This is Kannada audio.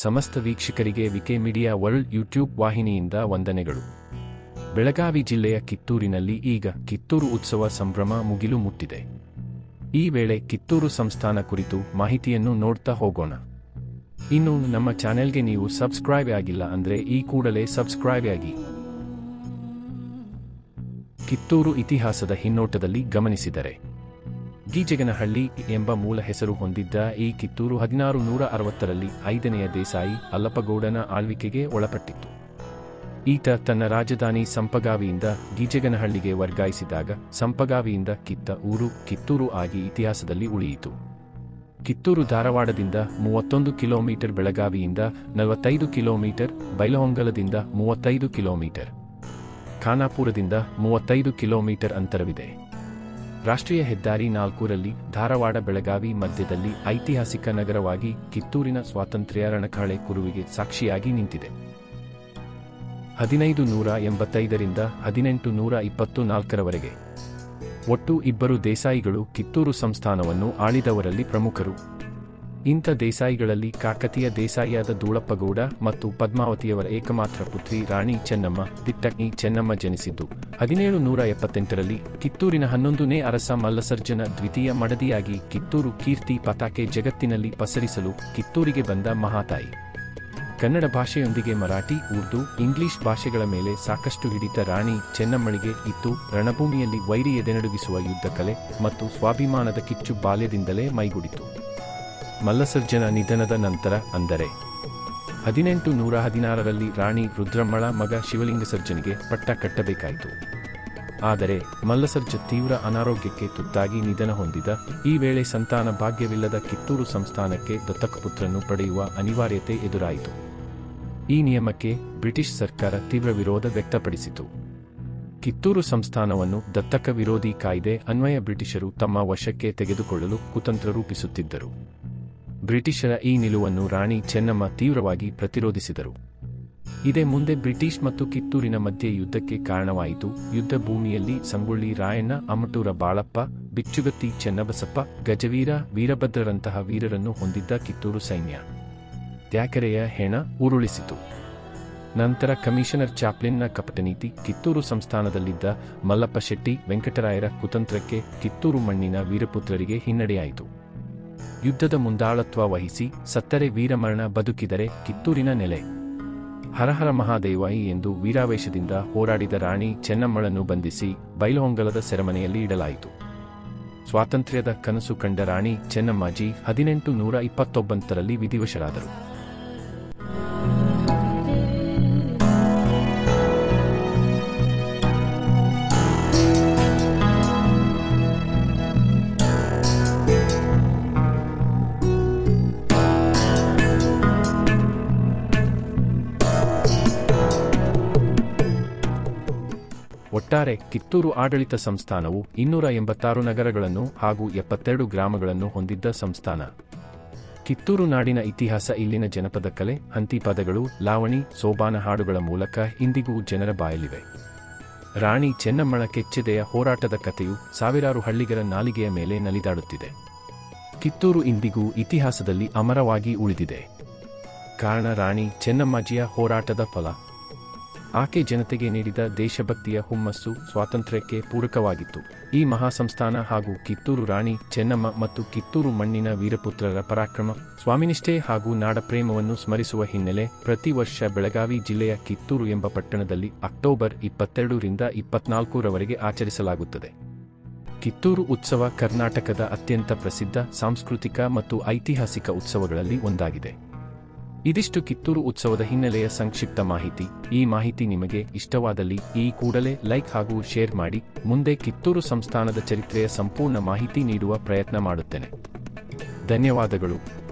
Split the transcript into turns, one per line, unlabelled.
ಸಮಸ್ತ ವೀಕ್ಷಕರಿಗೆ ವಿಕೆ ಮೀಡಿಯಾ ವರ್ಲ್ಡ್ ಯೂಟ್ಯೂಬ್ ವಾಹಿನಿಯಿಂದ ವಂದನೆಗಳು. ಬೆಳಗಾವಿ ಜಿಲ್ಲೆಯ ಕಿತ್ತೂರಿನಲ್ಲಿ ಈಗ ಕಿತ್ತೂರು ಉತ್ಸವ ಸಂಭ್ರಮ ಮುಗಿಲು ಮುಟ್ಟಿದೆ. ಈ ವೇಳೆ ಕಿತ್ತೂರು ಸಂಸ್ಥಾನ ಕುರಿತು ಮಾಹಿತಿಯನ್ನು ನೋಡ್ತಾ ಹೋಗೋಣ. ಇನ್ನು ನಮ್ಮ ಚಾನೆಲ್ಗೆ ನೀವು ಸಬ್ಸ್ಕ್ರೈಬ್ ಆಗಿಲ್ಲ ಅಂದರೆ ಈ ಕೂಡಲೇ ಸಬ್ಸ್ಕ್ರೈಬ್ ಆಗಿ. ಕಿತ್ತೂರು ಇತಿಹಾಸದ ಹಿನ್ನೋಟದಲ್ಲಿ ಗಮನಿಸಿದರೆ. ಗೀಜಗನಹಳ್ಳಿ ಎಂಬ ಮೂಲ ಹೆಸರು ಹೊಂದಿದ್ದ ಈ ಕಿತ್ತೂರು ಹದಿನಾರು ನೂರ ಅರವತ್ತರಲ್ಲಿ ಐದನೆಯ ದೇಸಾಯಿ ಅಲ್ಲಪ್ಪಗೌಡನ ಆಳ್ವಿಕೆಗೆ ಒಳಪಟ್ಟಿತ್ತು. ಈತ ತನ್ನ ರಾಜಧಾನಿ ಸಂಪಗಾವಿಯಿಂದ ಗೀಜಗನಹಳ್ಳಿಗೆ ವರ್ಗಾಯಿಸಿದಾಗ ಸಂಪಗಾವಿಯಿಂದ ಕಿತ್ತ ಊರು ಕಿತ್ತೂರು ಆಗಿ ಇತಿಹಾಸದಲ್ಲಿ ಉಳಿಯಿತು. ಕಿತ್ತೂರು ಧಾರವಾಡದಿಂದ ಮೂವತ್ತೊಂದು ಕಿಲೋಮೀಟರ್ ಬೆಳಗಾವಿಯಿಂದ ನಲವತ್ತೈದು ಕಿಲೋಮೀಟರ್, ಬೈಲಹೊಂಗಲದಿಂದ ಮೂವತ್ತೈದು ಕಿಲೋಮೀಟರ್, ಖಾನಾಪುರದಿಂದ ಮೂವತ್ತೈದು ಕಿಲೋಮೀಟರ್ ಅಂತರವಿದೆ. ರಾಷ್ಟ್ರೀಯ ಹೆದ್ದಾರಿ ನಾಲ್ಕೂರಲ್ಲಿ ಧಾರವಾಡ ಬೆಳಗಾವಿ ಮಧ್ಯದಲ್ಲಿ ಐತಿಹಾಸಿಕ ನಗರವಾಗಿ ಕಿತ್ತೂರಿನ ಸ್ವಾತಂತ್ರ್ಯ ರಣಕಹಳೆ ಕುರುವಿಗೆ ಸಾಕ್ಷಿಯಾಗಿ ನಿಂತಿದೆ. ಹದಿನೈದು ನೂರ ಎಂಬತ್ತೈದರಿಂದ ಹದಿನೆಂಟು ನೂರ ಇಪ್ಪತ್ತು ನಾಲ್ಕರವರೆಗೆ ಒಟ್ಟು ಇಬ್ಬರು ದೇಸಾಯಿಗಳು ಕಿತ್ತೂರು ಸಂಸ್ಥಾನವನ್ನು ಆಳಿದವರಲ್ಲಿ ಪ್ರಮುಖರು. ಇಂಥ ದೇಸಾಯಿಗಳಲ್ಲಿ ಕಾಕತಿಯ ದೇಸಾಯಿಯಾದ ಧೂಳಪ್ಪಗೌಡ ಮತ್ತು ಪದ್ಮಾವತಿಯವರ ಏಕಮಾತ್ರ ಪುತ್ರಿ ರಾಣಿ ಚೆನ್ನಮ್ಮ ದಿಟ್ಟಗ್ನಿ ಚೆನ್ನಮ್ಮ ಜನಿಸಿದ್ದು. ಹದಿನೇಳು ನೂರ ಎಪ್ಪತ್ತೆಂಟರಲ್ಲಿ ಕಿತ್ತೂರಿನ ಹನ್ನೊಂದನೇ ಅರಸ ಮಲ್ಲಸರ್ಜನ ದ್ವಿತೀಯ ಮಡದಿಯಾಗಿ ಕಿತ್ತೂರು ಕೀರ್ತಿ ಪತಾಕೆ ಜಗತ್ತಿನಲ್ಲಿ ಪಸರಿಸಲು ಕಿತ್ತೂರಿಗೆ ಬಂದ ಮಹಾತಾಯಿ. ಕನ್ನಡ ಭಾಷೆಯೊಂದಿಗೆ ಮರಾಠಿ, ಉರ್ದು, ಇಂಗ್ಲಿಷ್ ಭಾಷೆಗಳ ಮೇಲೆ ಸಾಕಷ್ಟು ಹಿಡಿತ ರಾಣಿ ಚೆನ್ನಮ್ಮಳಿಗೆ ಇತ್ತು. ರಣಭೂಮಿಯಲ್ಲಿ ವೈರಿ ಎದೆನಡುಗಿಸುವ ಯುದ್ಧ ಕಲೆ ಮತ್ತು ಸ್ವಾಭಿಮಾನದ ಕಿಚ್ಚು ಬಾಲ್ಯದಿಂದಲೇ ಮೈಗೂಡಿತು. ಮಲ್ಲಸರ್ಜನ ನಿಧನದ ನಂತರ ಅಂದರೆ ಹದಿನೆಂಟು ನೂರ ಹದಿನಾರರಲ್ಲಿ ರಾಣಿ ರುದ್ರಮ್ಮಳ ಮಗ ಶಿವಲಿಂಗ ಸರ್ಜನಿಗೆ ಪಟ್ಟ ಕಟ್ಟಬೇಕಾಯಿತು. ಆದರೆ ಮಲ್ಲಸರ್ಜ ತೀವ್ರ ಅನಾರೋಗ್ಯಕ್ಕೆ ತುತ್ತಾಗಿ ನಿಧನ ಹೊಂದಿದ ಈ ವೇಳೆ ಸಂತಾನ ಭಾಗ್ಯವಿಲ್ಲದ ಕಿತ್ತೂರು ಸಂಸ್ಥಾನಕ್ಕೆ ದತ್ತಕ ಪುತ್ರನ್ನು ಪಡೆಯುವ ಅನಿವಾರ್ಯತೆ ಎದುರಾಯಿತು. ಈ ನಿಯಮಕ್ಕೆ ಬ್ರಿಟಿಷ್ ಸರ್ಕಾರ ತೀವ್ರ ವಿರೋಧ ವ್ಯಕ್ತಪಡಿಸಿತು. ಕಿತ್ತೂರು ಸಂಸ್ಥಾನವನ್ನು ದತ್ತಕ ವಿರೋಧಿ ಕಾಯ್ದೆ ಅನ್ವಯ ಬ್ರಿಟಿಷರು ತಮ್ಮ ವಶಕ್ಕೆ ತೆಗೆದುಕೊಳ್ಳಲು ಕುತಂತ್ರ ರೂಪಿಸುತ್ತಿದ್ದರು. ಬ್ರಿಟಿಷರ ಈ ನಿಲುವನ್ನು ರಾಣಿ ಚೆನ್ನಮ್ಮ ತೀವ್ರವಾಗಿ ಪ್ರತಿರೋಧಿಸಿದರು. ಇದೇ ಮುಂದೆ ಬ್ರಿಟಿಷ್ ಮತ್ತು ಕಿತ್ತೂರಿನ ಮಧ್ಯೆ ಯುದ್ಧಕ್ಕೆ ಕಾರಣವಾಯಿತು. ಯುದ್ಧ ಭೂಮಿಯಲ್ಲಿ ಸಂಗೊಳ್ಳಿ ರಾಯಣ್ಣ, ಅಮಟೂರ ಬಾಳಪ್ಪ, ಬಿಚ್ಚುಗತ್ತಿ ಚೆನ್ನಬಸಪ್ಪ, ಗಜವೀರ, ವೀರಭದ್ರರಂತಹ ವೀರರನ್ನು ಹೊಂದಿದ್ದ ಕಿತ್ತೂರು ಸೈನ್ಯ ತ್ಯಾಕರೆಯ ಹೆಣ ಉರುಳಿಸಿತು. ನಂತರ ಕಮಿಷನರ್ ಚಾಪ್ಲಿನ್ನ ಕಪಟನೀತಿ ಕಿತ್ತೂರು ಸಂಸ್ಥಾನದಲ್ಲಿದ್ದ ಮಲ್ಲಪ್ಪ ಶೆಟ್ಟಿ ವೆಂಕಟರಾಯರ ಕುತಂತ್ರಕ್ಕೆ ಕಿತ್ತೂರು ಮಣ್ಣಿನ ವೀರಪುತ್ರರಿಗೆ ಹಿನ್ನಡೆಯಾಯಿತು. ಯುದ್ಧದ ಮುಂದಾಳತ್ವ ವಹಿಸಿ ಸತ್ತರೆ ವೀರಮರಣ ಬದುಕಿದರೆ ಕಿತ್ತೂರಿನ ನೆಲೆ. ಹರಹರ ಮಹಾದೇವಾಯಿ ಎಂದು ವೀರಾವೇಶದಿಂದ ಹೋರಾಡಿದ ರಾಣಿ ಚೆನ್ನಮ್ಮಳನ್ನು ಬಂಧಿಸಿ ಬೈಲಹೊಂಗಲದ ಸೆರೆಮನೆಯಲ್ಲಿ ಇಡಲಾಯಿತು. ಸ್ವಾತಂತ್ರ್ಯದ ಕನಸು ಕಂಡ ರಾಣಿ ಚೆನ್ನಮ್ಮಾಜಿ ಹದಿನೆಂಟು ನೂರ ಇಪ್ಪತ್ತೊಂಬತ್ತರಲ್ಲಿ ವಿಧಿವಶರಾದರು. ಒಟ್ಟಾರೆ ಕಿತ್ತೂರು ಆಡಳಿತ ಸಂಸ್ಥಾನವು ಇನ್ನೂರ ಎಂಬತ್ತಾರು ನಗರಗಳನ್ನು ಹಾಗೂ ಎಪ್ಪತ್ತೆರಡು ಗ್ರಾಮಗಳನ್ನು ಹೊಂದಿದ್ದ ಸಂಸ್ಥಾನ. ಕಿತ್ತೂರು ನಾಡಿನ ಇತಿಹಾಸ ಇಲ್ಲಿನ ಜನಪದ ಕಲೆ ಹಂತಿಪದಗಳು ಲಾವಣಿ, ಸೋಬಾನ ಹಾಡುಗಳ ಮೂಲಕ ಇಂದಿಗೂ ಜನರ ಬಾಯಲಿವೆ ರಾಣಿ ಚೆನ್ನಮ್ಮಳ ಕೆಚ್ಚೆದೆಯ ಹೋರಾಟದ ಕಥೆಯು ಸಾವಿರಾರು ಹಳ್ಳಿಗರ ನಾಲಿಗೆಯ ಮೇಲೆ ನಲಿದಾಡುತ್ತಿದೆ. ಕಿತ್ತೂರು ಇಂದಿಗೂ ಇತಿಹಾಸದಲ್ಲಿ ಅಮರವಾಗಿ ಉಳಿದಿದೆ. ಕಾರಣ ರಾಣಿ ಚೆನ್ನಮ್ಮಾಜಿಯ ಹೋರಾಟದ ಫಲ. ಆಕೆ ಜನತೆಗೆ ನೀಡಿದ ದೇಶಭಕ್ತಿಯ ಹುಮ್ಮಸ್ಸು ಸ್ವಾತಂತ್ರ್ಯಕ್ಕೆ ಪೂರಕವಾಗಿತ್ತು. ಈ ಮಹಾಸಂಸ್ಥಾನ ಹಾಗೂ ಕಿತ್ತೂರು ರಾಣಿ ಚೆನ್ನಮ್ಮ ಮತ್ತು ಕಿತ್ತೂರು ಮಣ್ಣಿನ ವೀರಪುತ್ರರ ಪರಾಕ್ರಮ, ಸ್ವಾಮಿನಿಷ್ಠೆ ಹಾಗೂ ನಾಡಪ್ರೇಮವನ್ನು ಸ್ಮರಿಸುವ ಹಿನ್ನೆಲೆ ಪ್ರತಿ ವರ್ಷ ಬೆಳಗಾವಿ ಜಿಲ್ಲೆಯ ಕಿತ್ತೂರು ಎಂಬ ಪಟ್ಟಣದಲ್ಲಿ ಅಕ್ಟೋಬರ್ ಇಪ್ಪತ್ತೆರಡರಿಂದ ಇಪ್ಪತ್ನಾಲ್ಕರವರೆಗೆ ಆಚರಿಸಲಾಗುತ್ತದೆ. ಕಿತ್ತೂರು ಉತ್ಸವ ಕರ್ನಾಟಕದ ಅತ್ಯಂತ ಪ್ರಸಿದ್ಧ ಸಾಂಸ್ಕೃತಿಕ ಮತ್ತು ಐತಿಹಾಸಿಕ ಉತ್ಸವಗಳಲ್ಲಿ ಒಂದಾಗಿದೆ. ಇದಿಷ್ಟು ಕಿತ್ತೂರು ಉತ್ಸವದ ಹಿನ್ನೆಲೆಯ ಸಂಕ್ಷಿಪ್ತ ಮಾಹಿತಿ. ಈ ಮಾಹಿತಿ ನಿಮಗೆ ಇಷ್ಟವಾದಲ್ಲಿ ಈ ಕೂಡಲೇ ಲೈಕ್ ಹಾಗೂ ಶೇರ್ ಮಾಡಿ, ಮುಂದೆ ಕಿತ್ತೂರು ಸಂಸ್ಥಾನದ ಚರಿತ್ರೆಯ ಸಂಪೂರ್ಣ ಮಾಹಿತಿ ನೀಡುವ ಪ್ರಯತ್ನ ಮಾಡುತ್ತೇನೆ. ಧನ್ಯವಾದಗಳು.